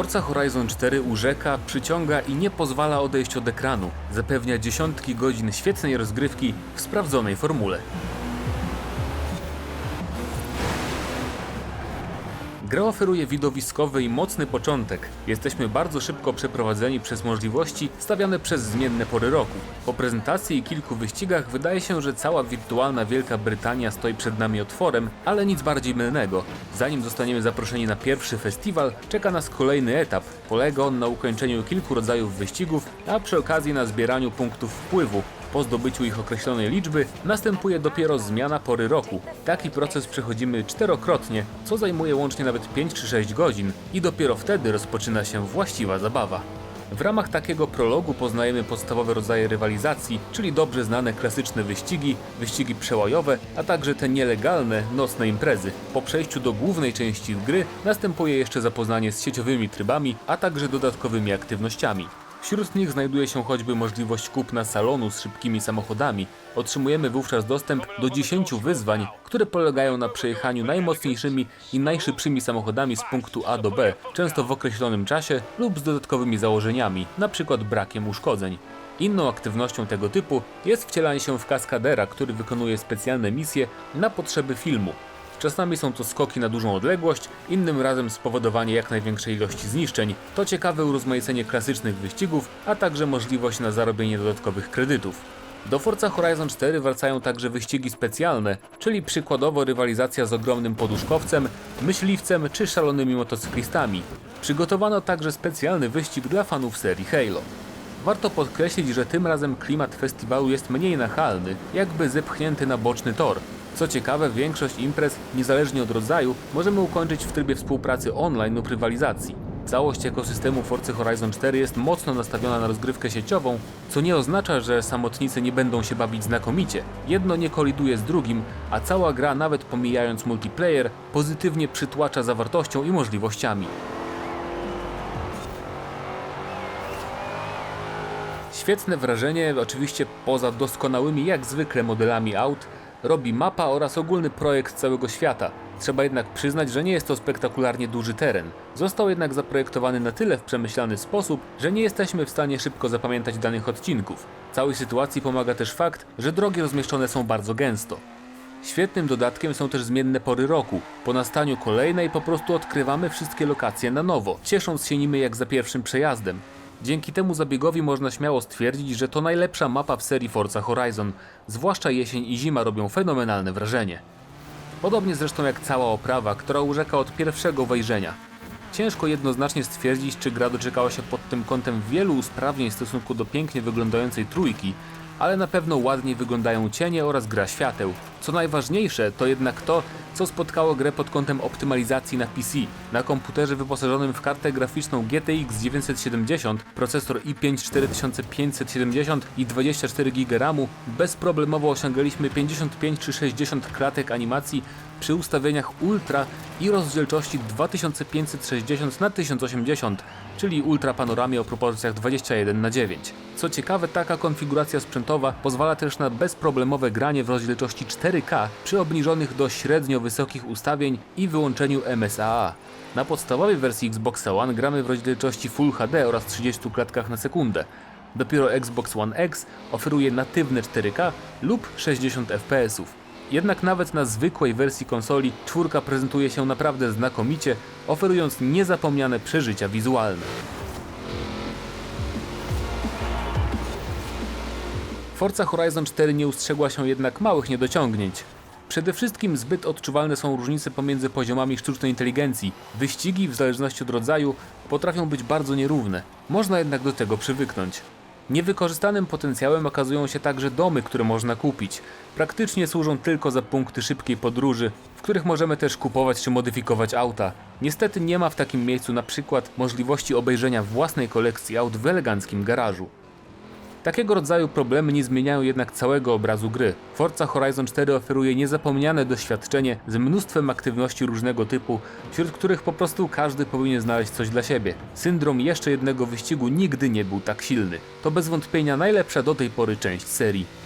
Forza Horizon 4 urzeka, przyciąga i nie pozwala odejść od ekranu. Zapewnia dziesiątki godzin świetnej rozgrywki w sprawdzonej formule. Gra oferuje widowiskowy i mocny początek. Jesteśmy bardzo szybko przeprowadzeni przez możliwości stawiane przez zmienne pory roku. Po prezentacji i kilku wyścigach wydaje się, że cała wirtualna Wielka Brytania stoi przed nami otworem, ale nic bardziej mylnego. Zanim zostaniemy zaproszeni na pierwszy festiwal, czeka nas kolejny etap. Polega on na ukończeniu kilku rodzajów wyścigów, a przy okazji na zbieraniu punktów wpływu. Po zdobyciu ich określonej liczby następuje dopiero zmiana pory roku. Taki proces przechodzimy czterokrotnie, co zajmuje łącznie nawet 5 czy 6 godzin i dopiero wtedy rozpoczyna się właściwa zabawa. W ramach takiego prologu poznajemy podstawowe rodzaje rywalizacji, czyli dobrze znane klasyczne wyścigi, wyścigi przełajowe, a także te nielegalne, nocne imprezy. Po przejściu do głównej części gry następuje jeszcze zapoznanie z sieciowymi trybami, a także dodatkowymi aktywnościami. Wśród nich znajduje się choćby możliwość kupna salonu z szybkimi samochodami. Otrzymujemy wówczas dostęp do 10 wyzwań, które polegają na przejechaniu najmocniejszymi i najszybszymi samochodami z punktu A do B, często w określonym czasie lub z dodatkowymi założeniami, np. brakiem uszkodzeń. Inną aktywnością tego typu jest wcielanie się w kaskadera, który wykonuje specjalne misje na potrzeby filmu. Czasami są to skoki na dużą odległość, innym razem spowodowanie jak największej ilości zniszczeń. To ciekawe urozmaicenie klasycznych wyścigów, a także możliwość na zarobienie dodatkowych kredytów. Do Forza Horizon 4 wracają także wyścigi specjalne, czyli przykładowo rywalizacja z ogromnym poduszkowcem, myśliwcem czy szalonymi motocyklistami. Przygotowano także specjalny wyścig dla fanów serii Halo. Warto podkreślić, że tym razem klimat festiwalu jest mniej nachalny, jakby zepchnięty na boczny tor. Co ciekawe, większość imprez, niezależnie od rodzaju, możemy ukończyć w trybie współpracy online lub rywalizacji. Całość ekosystemu Forza Horizon 4 jest mocno nastawiona na rozgrywkę sieciową, co nie oznacza, że samotnicy nie będą się bawić znakomicie. Jedno nie koliduje z drugim, a cała gra, nawet pomijając multiplayer, pozytywnie przytłacza zawartością i możliwościami. Świetne wrażenie, oczywiście poza doskonałymi jak zwykle modelami aut, robi mapa oraz ogólny projekt całego świata. Trzeba jednak przyznać, że nie jest to spektakularnie duży teren. Został jednak zaprojektowany na tyle w przemyślany sposób, że nie jesteśmy w stanie szybko zapamiętać danych odcinków. Całej sytuacji pomaga też fakt, że drogi rozmieszczone są bardzo gęsto. Świetnym dodatkiem są też zmienne pory roku. Po nastaniu kolejnej po prostu odkrywamy wszystkie lokacje na nowo, ciesząc się nimi jak za pierwszym przejazdem. Dzięki temu zabiegowi można śmiało stwierdzić, że to najlepsza mapa w serii Forza Horizon, zwłaszcza jesień i zima robią fenomenalne wrażenie. Podobnie zresztą jak cała oprawa, która urzeka od pierwszego wejrzenia. Ciężko jednoznacznie stwierdzić, czy gra doczekała się pod tym kątem wielu usprawnień w stosunku do pięknie wyglądającej trójki, ale na pewno ładniej wyglądają cienie oraz gra świateł. Co najważniejsze, to jednak to, co spotkało grę pod kątem optymalizacji na PC. Na komputerze wyposażonym w kartę graficzną GTX 970, procesor i5 4570 i 24 GB RAMu bezproblemowo osiągaliśmy 55 czy 60 klatek animacji przy ustawieniach Ultra i rozdzielczości 2560 na 1080, czyli Ultra Panoramie o proporcjach 21 na 9. Co ciekawe, taka konfiguracja sprzętowa pozwala też na bezproblemowe granie w rozdzielczości 4K przy obniżonych do średnio wysokich ustawień i wyłączeniu MSAA. Na podstawowej wersji Xbox One gramy w rozdzielczości Full HD oraz 30 klatkach na sekundę. Dopiero Xbox One X oferuje natywne 4K lub 60 fps. Jednak nawet na zwykłej wersji konsoli czwórka prezentuje się naprawdę znakomicie, oferując niezapomniane przeżycia wizualne. Forza Horizon 4 nie ustrzegła się jednak małych niedociągnięć. Przede wszystkim zbyt odczuwalne są różnice pomiędzy poziomami sztucznej inteligencji. Wyścigi, w zależności od rodzaju, potrafią być bardzo nierówne. Można jednak do tego przywyknąć. Niewykorzystanym potencjałem okazują się także domy, które można kupić. Praktycznie służą tylko za punkty szybkiej podróży, w których możemy też kupować czy modyfikować auta. Niestety nie ma w takim miejscu na przykład możliwości obejrzenia własnej kolekcji aut w eleganckim garażu. Takiego rodzaju problemy nie zmieniają jednak całego obrazu gry. Forza Horizon 4 oferuje niezapomniane doświadczenie z mnóstwem aktywności różnego typu, wśród których po prostu każdy powinien znaleźć coś dla siebie. Syndrom jeszcze jednego wyścigu nigdy nie był tak silny. To bez wątpienia najlepsza do tej pory część serii.